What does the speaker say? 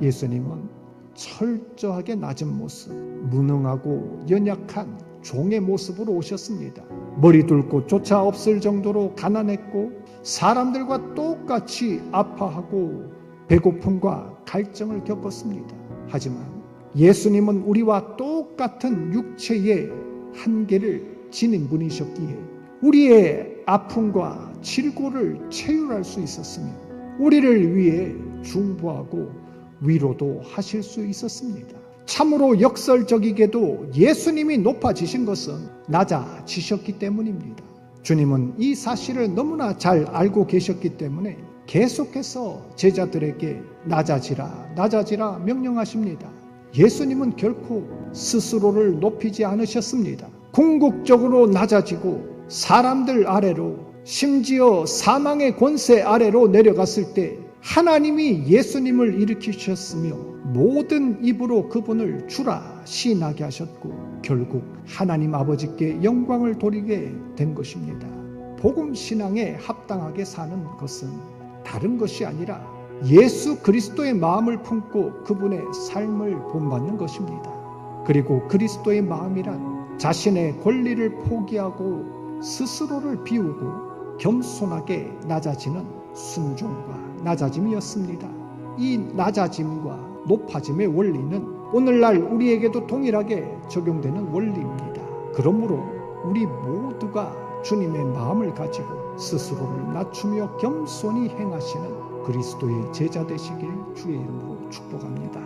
예수님은 철저하게 낮은 모습, 무능하고 연약한 종의 모습으로 오셨습니다. 머리 둘 곳조차 없을 정도로 가난했고 사람들과 똑같이 아파하고 배고픔과 갈증을 겪었습니다. 하지만 예수님은 우리와 똑같은 육체의 한계를 지닌 분이셨기에 우리의 아픔과 질고를 체휼할 수 있었으며 우리를 위해 중보하고 위로도 하실 수 있었습니다. 참으로 역설적이게도 예수님이 높아지신 것은 낮아지셨기 때문입니다. 주님은 이 사실을 너무나 잘 알고 계셨기 때문에 계속해서 제자들에게 낮아지라, 낮아지라 명령하십니다. 예수님은 결코 스스로를 높이지 않으셨습니다. 궁극적으로 낮아지고 사람들 아래로 심지어 사망의 권세 아래로 내려갔을 때 하나님이 예수님을 일으키셨으며 모든 입으로 그분을 주라 시인하게 하셨고 결국 하나님 아버지께 영광을 돌리게 된 것입니다. 복음 신앙에 합당하게 사는 것은 다른 것이 아니라 예수 그리스도의 마음을 품고 그분의 삶을 본받는 것입니다. 그리고 그리스도의 마음이란 자신의 권리를 포기하고 스스로를 비우고 겸손하게 낮아지는 순종과 낮아짐이었습니다. 이 낮아짐과 높아짐의 원리는 오늘날 우리에게도 동일하게 적용되는 원리입니다. 그러므로 우리 모두가 주님의 마음을 가지고 스스로를 낮추며 겸손히 행하시는 그리스도의 제자 되시길 주의 이름으로 축복합니다.